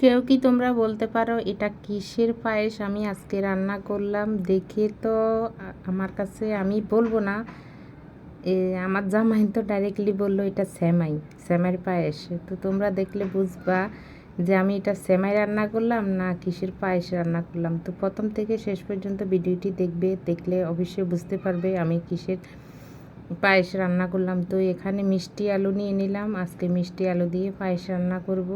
কেউ কি তোমরা বলতে পারো, এটা কিসের পায়েস? আমি আজকে রান্না করলাম। দেখে তো আমার কাছে আমি বলব না। আমার জামাই তো ডাইরেক্টলি বলল, এটা স্যামাই সেমাইয়ের পায়েস। তো তোমরা দেখলে বুঝবা যে আমি এটা স্যামাই রান্না করলাম না কিসের পায়েস রান্না করলাম। তো প্রথম থেকে শেষ পর্যন্ত ভিডিওটি দেখবে, দেখলে অবশ্যই বুঝতে পারবে আমি কিসের পায়েস রান্না করলাম। তো এখানে মিষ্টি আলু নিয়ে নিলাম। আজকে মিষ্টি আলু দিয়ে পায়েস রান্না করব।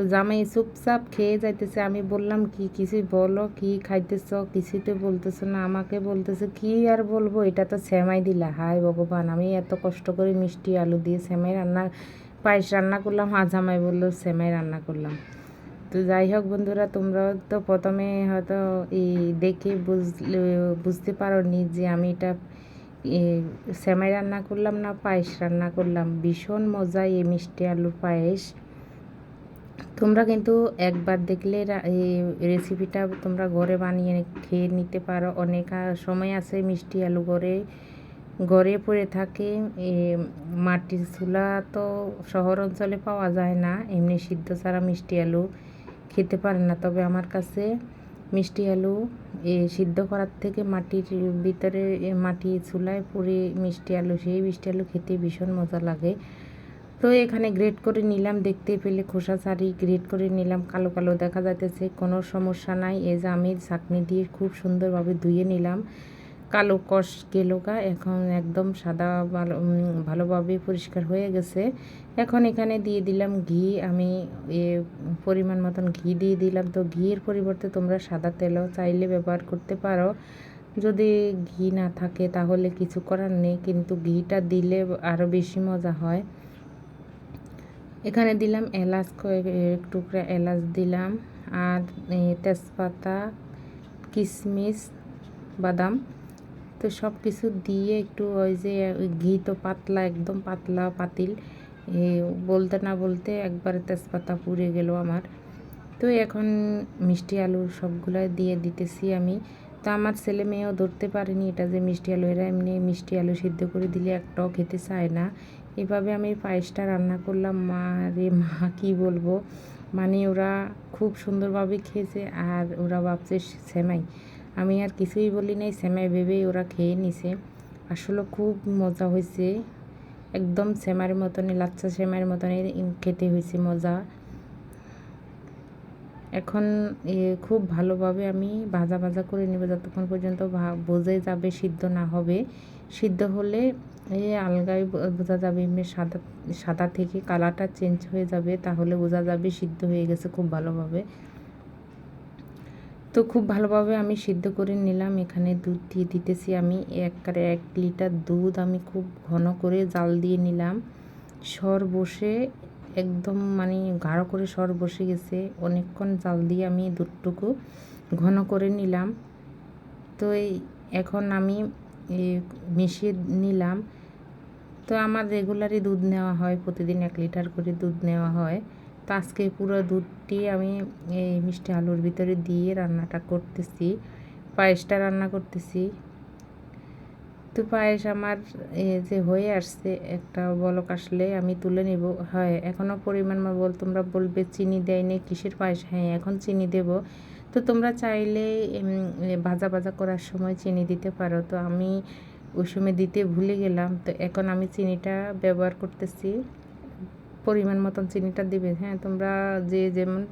তো জামাই চুপচাপ খেয়ে যাইতেছে। আমি বললাম, কি কিছুই বলো, কি খাইতেছ, কিছুই তো বলতেছো না। আমাকে বলতেছে, কি আর বলব? এটা তো সেমাই দিলা। হায় ভগবান, আমি এত কষ্ট করে মিষ্টি, আলু দিয়ে সেমাই রান্না, পায়েস রান্না করলাম আর জামাই বলল, সেমাই রান্না করলাম। তো যাই হোক বন্ধুরা, তোমরাও তো প্রথমে হয়তো এই দেখে বুঝলে, বুঝতে পারো নি যে আমি এটা সেমাই রান্না করলাম না, পায়েস রান্না করলাম। ভীষণ মজা এই মিষ্টি আলুর পায়েস। তোমরা কিন্তু একবার দেখলে এই রেসিপিটা তোমরা ঘরে বানিয়ে খেয়ে নিতে পারো। অনেক সময় আছে মিষ্টি আলু ঘরে ঘরে পড়ে থাকে। মাটির চুলা তো শহর অঞ্চলে পাওয়া যায় না। এমনি সিদ্ধ ছাড়া মিষ্টি আলু খেতে পারে না। তবে আমার কাছে মিষ্টি আলু, এ, সিদ্ধ করার থেকে মাটির ভিতরে মাটি চুলায় পুড়ে মিষ্টি আলু, সেই মিষ্টি আলু খেতে ভীষণ মজা লাগে। তো এখানে গ্রেড করে নিলাম, দেখতে পেলে খোসা ছাড়ি গ্রেড করে নিলাম, কালো কালো দেখা যাইতেছে, কোনো সমস্যা নাই। এই যে আমি চাটনি দিয়ে খুব সুন্দরভাবে ধুয়ে নিলাম। কালো কষ গেল গা, এখন একদম সাদা, ভালো ভালোভাবে পরিষ্কার হয়ে গেছে। এখন এখানে দিয়ে দিলাম ঘি, আমি এ পরিমাণ মতন ঘি দিয়ে দিলাম। তো ঘিয়ের পরিবর্তে তোমরা সাদা তেলও চাইলে ব্যবহার করতে পারো। যদি ঘি না থাকে তাহলে কিছু করার নেই, কিন্তু ঘিটা দিলে আরও বেশি মজা হয়। এখানে দিলাম এলাচ কয়েক টুকরা এলাচ দিলাম আর তেজপাতা কিশমিশ বাদাম। তো সব কিছু দিয়ে একটু ওই যে ঘি তো পাতলা, একদম পাতলা পাতিল। বলতে না বলতে একবারে তেজপাতা পুড়ে গেল আমার। তো এখন মিষ্টি আলু সবগুলো দিয়ে দিতেছি আমি। তো আমার ছেলে মেয়েও ধরতে পারেনি এটা যে মিষ্টি আলু। এরা এমনি মিষ্টি আলু সিদ্ধ করে দিলে একটাও খেতে চায় না। এভাবে আমি পায়েসটা রান্না করলাম, মা রে মা, কী বলব? মানে ওরা খুব সুন্দরভাবে খেয়েছে আর ওরা ভাবছে সেমাই। আমি আর কিছুই বলি নাই, সেমাই ভেবেই ওরা খেয়ে নিছে। আসলে খুব মজা হয়েছে। একদম সেমার মতনই লাচ্ছা সেমার মতনই খেতে হয়েছে মজা। এখন খুব ভালোভাবে আমি ভাজা ভাজা করে নেব যতক্ষণ পর্যন্ত বোঝে যাবে সিদ্ধ না হবে। সিদ্ধ হলে এ, আলগায় বোঝা যাবে এমনি সাদা সাদা থেকে কালারটা চেঞ্জ হয়ে যাবে, তাহলে বোঝা যাবে সিদ্ধ হয়ে গেছে খুব ভালোভাবে। তো খুব ভালোভাবে আমি সিদ্ধ করে নিলাম, এখানে দুধ দিয়ে দিতেছি আমি এক কারে এক লিটার দুধ আমি খুব ঘন করে জাল দিয়ে নিলাম। সর বসে একদম মানে গাঢ় করে সর বসে গেছে। অনেকক্ষণ জাল দিয়ে আমি দুধটুকু ঘন করে নিলাম। তো এই এখন আমি মিশিয়ে নিলাম। তো আমার রেগুলারই দুধ নেওয়া হয়, প্রতিদিন এক লিটার করে দুধ নেওয়া হয়। তো আজকে পুরো দুধটি আমি এই মিষ্টি আলুর ভিতরে দিয়ে রান্নাটা করতেছি, পায়েসটা রান্না করতেছি। তো পায়েস আমার যে হয়ে আসছে, একটা বলক আসলে আমি তুলে নিব। হয় এখনও পরিমাণ মতো বল, তোমরা বলবে চিনি দেয়নি কিসের পায়েস? হ্যাঁ এখন চিনি দেব। তো তোমরা চাইলে ভাজা ভাজা করার সময় চিনি দিতে পারো। তো আমি ওই সময় দিতে ভুলে গেলাম। তো এখন আমি চিনিটা ব্যবহার করতেছি। পরিমাণ মতন চিনিটা দেবে। হ্যাঁ তোমরা যে যেমন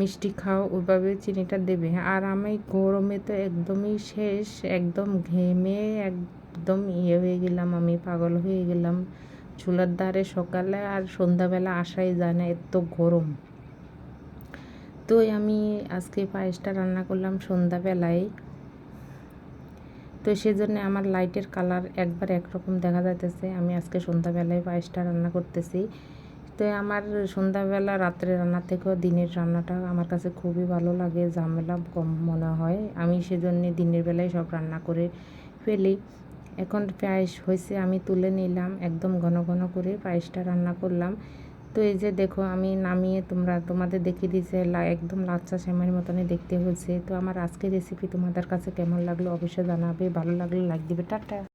মিষ্টি খাও, ওইভাবে চিনিটা দেবে। আর আমি গরমে তো একদমই শেষ, একদম ঘেমে একদম ইয়ে হয়ে গেলাম আমি, পাগল হয়ে গেলাম। চুলার ধারে সকালে আর সন্ধ্যাবেলা আসাই যায় না, এত গরম। তো আমি আজকে পায়েসটা রান্না করলাম সন্ধ্যাবেলায়। তো সেজন্য আমার লাইটের কালার একবার একরকম দেখা যাইতেছে। আমি আজকে সন্ধ্যাবেলায় পায়েসটা রান্না করতেছি। তো আমার সন্ধ্যাবেলা, রাত্রে রান্না থেকেও দিনের রান্নাটা আমার কাছে খুবই ভালো লাগে, ঝামেলা কম মনে হয়। আমি সেজন্য দিনের বেলায় সব রান্না করে ফেলি। এখন পায়েস হয়েছে, আমি তুলে নিলাম, একদম ঘন ঘন করে পায়েসটা রান্না করলাম। তো এই যে দেখো, আমি নামিয়ে তোমরা, তোমাদের দেখিয়ে দিয়েছে একদম লাচ্চা সেমাইয়ের মতনই দেখতে হয়েছে। তো আমার আজকের রেসিপি তোমাদের কাছে কেমন লাগল অবশ্যই জানাবে, ভালো লাগলে লাইক দিবে, টাটা!